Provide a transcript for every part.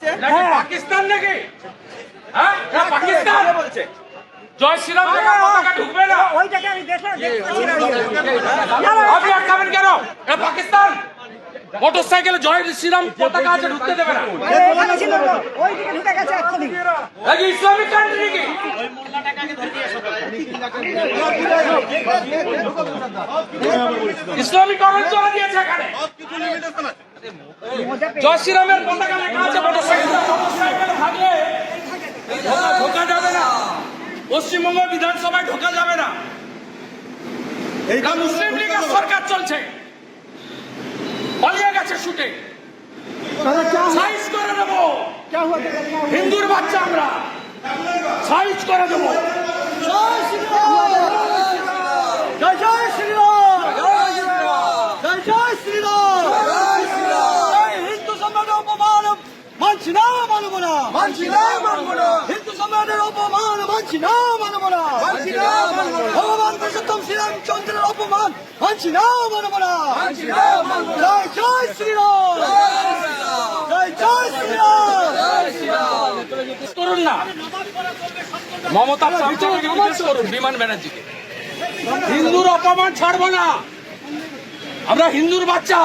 পাকিস্তান নাকি হ্যাঁ পাকিস্তান বলছে জয় শ্রীরাম পতাকা ঢুকবে না ওইটাকে আমি দেখলাম আপনি আটকাবেন কেন এটা পাকিস্তান জয় শ্রীরাম পতাকা আছে ঢুকতে দেবে না ইসলামিক কান্ট্রি ইসলামিক দিয়েছে এখানে জয় শ্রীরামের পতাকা লেখা আছে থাকলে ঢোকা- যাবে না। পশ্চিমবঙ্গ বিধানসভায় ঢোকা যাবে না। মুসলিম লীগের সরকার চলছে। পালিয়ে গেছে শুটে সাইজ করে দেবো। হিন্দুর বাচ্চা আমরা। সাইজ করে দেবো জয় জয় শ্রীরাম জয় জয় শ্রীরাম এই হিন্দু সম্রাটের অপমান মানছি না মানব না। মানছি না মানব না। হিন্দু সম্রাটের অপমান মানছি না মানব না। মানছি না মানব না। ভগবান পুরুষোত্তম শ্রীরামচন্দ্রের অপমান মানছি না মানব না। মানছি না মানব না। জয় জয় শ্রীরাম। জয় জয় শ্রীরাম। করুন না। মমতা করুন বিমান ব্যানার্জিকে। হিন্দুর অপমান ছাড়বো না। আমরা হিন্দুর বাচ্চা।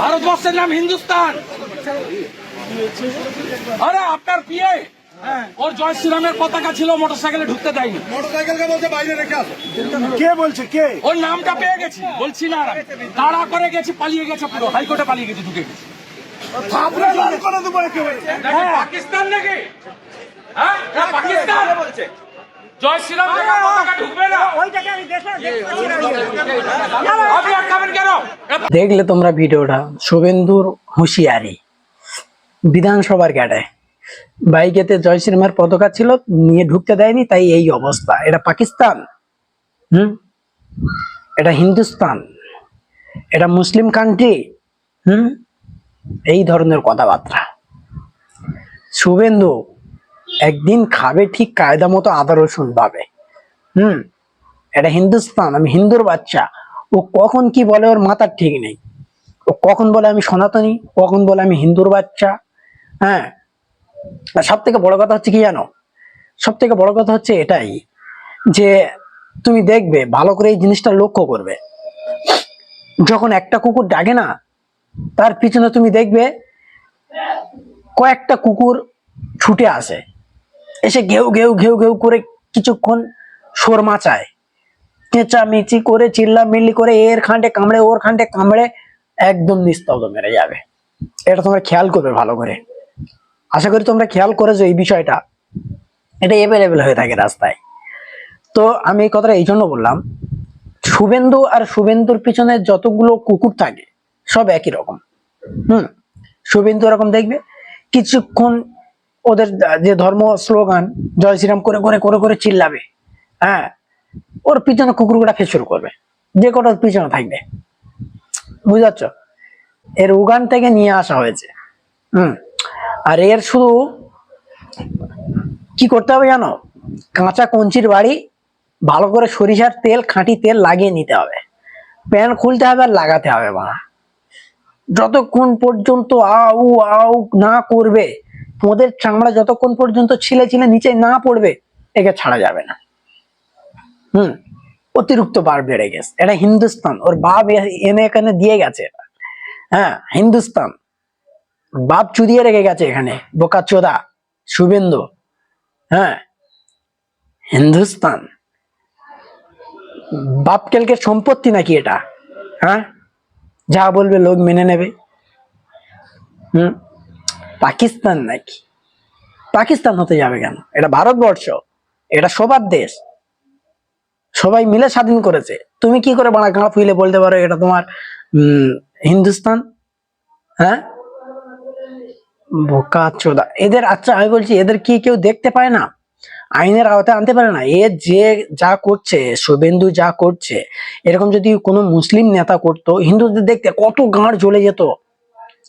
ভারতবর্ষের নাম হিন্দুস্তান। আরে আপনার পিয়ে? ওর জয় শ্রীরামের পতাকা ছিল মোটরসাইকেলে ঢুকতে দেয়নি। কে বলছে? কে? ওর নামটা পেয়ে গেছি বলছি না তাড়া করে গেছি পালিয়ে গেছে পুরো হাইকোর্টে পালিয়ে গেছে ঢুকে গেছে। নাকি পাকিস্তান নাকি? হ্যাঁ পাকিস্তান বলছে? জয় শ্রীরাম ঢুকবে না? দেখলে তোমরা ভিডিওটা শুভেন্দুর হুঁশিয়ারি। বিধানসভার গেটে বাইকেতে জয় শ্রীরামের পতাকা ছিল, নিয়ে ঢুকতে দেয়নি, তাই এই অবস্থা। এটা পাকিস্তান। হুম? এটা হিন্দুস্তান। এটা মুসলিম কান্ট্রি হুম? এই ধরনের কথাবার্তা। শুভেন্দু, একদিন খাবে ঠিক কায়দা মতো আদা রসুন পাবে। হুম? এটা হিন্দুস্তান, আমি হিন্দুর বাচ্চা। ও কখন কি বলে ওর মাথার ঠিক নেই। ও কখন বলে আমি সনাতনী, কখন বলে আমি হিন্দুর বাচ্চা। হ্যাঁ। সব থেকে বড় কথা হচ্ছে কি জানো? সব থেকে বড় কথা হচ্ছে এটাই যে তুমি দেখবে ভালো করে এই জিনিসটা লক্ষ্য করবে। যখন একটা কুকুর ডাকে না, তার পিছনে তুমি দেখবে কয়েকটা কুকুর ছুটে আসে। এসে ঘেউ ঘেউ ঘেউ ঘেউ করে কিছুক্ষণ সোর মাচায়। চেঁচামেচি করে চিল্লা মিল্লি করে, এর খান্ডে কামড়ে, ওর খান্ডে কামড়ে একদম নিস্তব্ধ মেরে যাবে। এটা তোমরা খেয়াল করবে ভালো করে। আশা করি তোমরা খেয়াল করেছ এই বিষয়টা। এটা এভেলেবেল হয়ে থাকে রাস্তায়। তো আমি এই কথাটা এই জন্য বললাম, শুভেন্দু আর শুভেন্দুর পিছনে যতগুলো কুকুর থাকে, সব একই রকম। হুম, শুভেন্দু এরকম দেখবে, কিছুক্ষণ ওদের যে ধর্ম স্লোগান, জয় শ্রীরাম, করে করে করে করে চিল্লাবে। হ্যাঁ ওর পিছনে কুকুরগুলা খেতে শুরু করবে, যে কটা ওর পিছনে থাকবে। বুঝতে পারছ? এর উগান থেকে নিয়ে আসা হয়েছে। হুম আর এর শুধু কি করতে হবে জানো? কাঁচা কঞ্চির বাড়ি, ভালো করে সরিষার তেল, খাঁটি তেল লাগিয়ে নিতে হবে। প্যান খুলতে হবে আর লাগাতে হবে মা। যতক্ষণ পর্যন্ত আউ আউ না করবে ওদের চামড়া যতক্ষণ পর্যন্ত ছিলে ছিলে নিচে না পড়বে, একে ছাড়া যাবে না। হুম, অতিরিক্ত বার বেড়ে গেছে। এটা হিন্দুস্তান, ওর বাপ এনে এখানে দিয়ে গেছে হ্যাঁ হিন্দুস্তান। বাপ চুদিয়ে রেখে গেছে এখানে। বোকা চোদা, শুভেন্দু হ্যাঁ হিন্দুস্তান। বাপ কেলকে সম্পত্তি নাকি এটা? হ্যাঁ যা বলবে লোক মেনে নেবে। হুম, পাকিস্তান নাকি? পাকিস্তান হতে যাবে কেন? এটা ভারতবর্ষ, এটা সবার দেশ। সবাই মিলে স্বাধীন করেছে। তুমি কি করে বাড়া গাঁ ফুইলে বলতে পারো এটা তোমার হিন্দুস্তান? হ্যাঁ? বোকা চোদা। এদের আচ্ছা আমি বলছি, এদের কি কেউ দেখতে পায় না? আইনের আওতায় আনতে পারে না। এ যে যা করছে, শুভেন্দু যা করছে, এরকম যদি কোনো মুসলিম নেতা করতো, হিন্দুদের দেখতে কত গাঁড় জ্বলে যেত।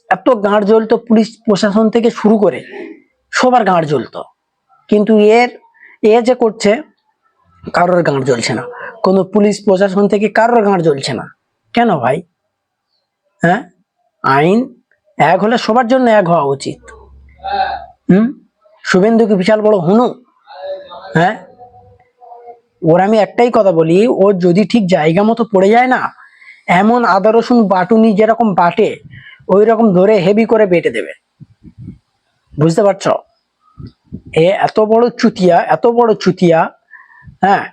এত গাঁড় জ্বলতো পুলিশ প্রশাসন থেকে শুরু করে, সবার গাঁড় জ্বলতো। কিন্তু এর, এ যে করছে, কারোর গাঁড় জ্বলছে না। কোনো পুলিশ প্রশাসন থেকে কারোর গাঁড় জ্বলছে না। কেন ভাই? হ্যাঁ? আইন এক হলে সবার জন্য এক হওয়া উচিত। হুম? শুভেন্দু কি বিশাল বড় হুনু। হ্যাঁ? ওর আমি একটাই কথা বলি, ও যদি ঠিক জায়গা মতো পড়ে যায় না, এমন আদা, রসুন, বাটুনি যেরকম বাটে ওই রকম ধরে হেভি করে বেটে দেবে। বুঝতে পারছ? এ এত বড় চুতিয়া, এত বড় চুতিয়া হ্যাঁ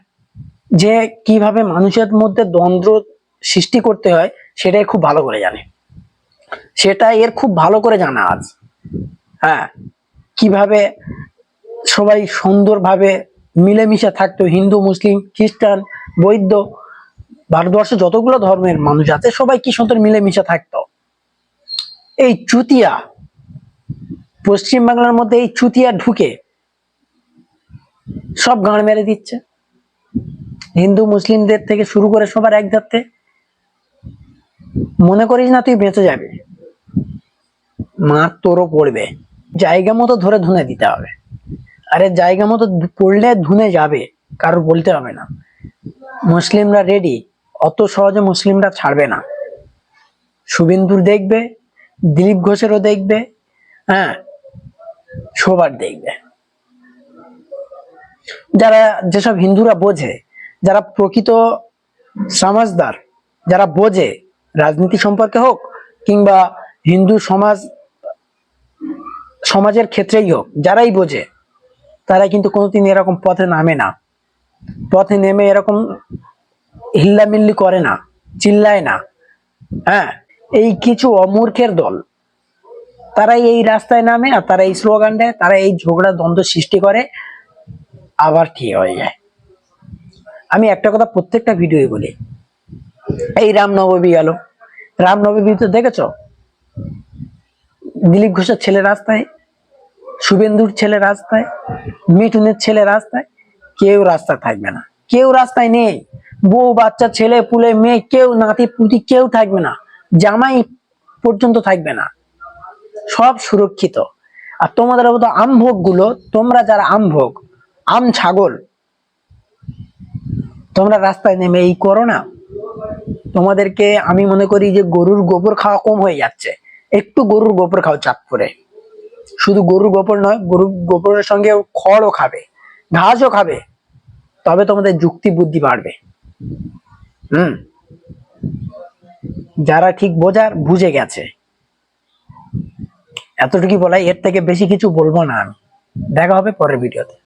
যে কীভাবে মানুষের মধ্যে দ্বন্দ্ব সৃষ্টি করতে হয়, সেটাই খুব ভালো করে জানে। সেটা এর খুব ভালো করে জানা আজ। হ্যাঁ কীভাবে সবাই সুন্দরভাবে মিলেমিশে থাকতো, হিন্দু, মুসলিম, খ্রিস্টান, বৌদ্ধ ভারতবর্ষে যতগুলো ধর্মের মানুষ আছে, সবাই কি সুন্দর মিলেমিশে থাকতো। এই চুতিয়া পশ্চিম বাংলার মধ্যে এই চুতিয়া ঢুকে সব গাঁড় মেরে দিচ্ছে। হিন্দু, মুসলিমদের থেকে শুরু করে সবার এক ধারতে মনে করিস না তুই বেঁচে যাবে। মার তোরও পড়বে। জায়গা মতো ধরে ধুনে দিতে হবে। আরে জায়গা মতো পড়লে ধুনে যাবে, কারোর বলতে হবে না। মুসলিমরা রেডি অত সহজে মুসলিমরা ছাড়বে না। শুভেন্দুর দেখবে, দিলীপ ঘোষেরও দেখবে হ্যাঁ সবার দেখবে। যারা যেসব হিন্দুরা বোঝে, যারা প্রকৃত সমাজদার, যারা বোঝে রাজনীতি সম্পর্কে হোক কিংবা হিন্দু সমাজ, সমাজের ক্ষেত্রেই হোক, যারাই বোঝে তারা কিন্তু কোনোদিন এরকম পথে নামে না। পথে নেমে এরকম হিল্লামিল্লি করে না, চিল্লায় না। হ্যাঁ এই কিছু অমূর্খের দল, তারাই এই রাস্তায় নামে আর তারা এই স্লোগান দেয় তারা এই ঝগড়া, দ্বন্দ্ব সৃষ্টি করে, আবার ঠিক হয়ে যায়? আমি একটা কথা প্রত্যেকটা ভিডিওই বলি এই রামনবমী গেল। রামনবমী তো দেখেছ? দিলীপ ঘোষের ছেলে রাস্তায়, শুভেন্দুর ছেলে রাস্তায়, মিঠুনের ছেলে রাস্তায়, কেউ রাস্তায় থাকবে না। কেউ রাস্তায় নেই। বউ, বাচ্চা, ছেলে, পুলে, মেয়ে, কেউ, নাতি, পুতি, কেউ থাকবে না। জামাই পর্যন্ত থাকবে না। সব সুরক্ষিত। আর তোমাদের মতো আমভোগগুলো তোমরা যারা আমভোগ আম ছাগল তোমরা রাস্তায় নেমে এই করো না। তোমাদেরকে আমি মনে করি যে গরুর গোবর খাওয়া কম হয়ে যাচ্ছে। একটু গরুর গোবর খাও চাপ করে। শুধু গরুর গোবর নয়, গরুর গোবরের সঙ্গে খড়ও খাবে, ঘাসও খাবে। তবে তোমাদের যুক্তি বুদ্ধি বাড়বে। হুম? যারা ঠিক বোঝার, বুঝে গেছে। এতটুকু বলাই, এর থেকে বেশি কিছু বলব না আমি। দেখা হবে পরের ভিডিওতে।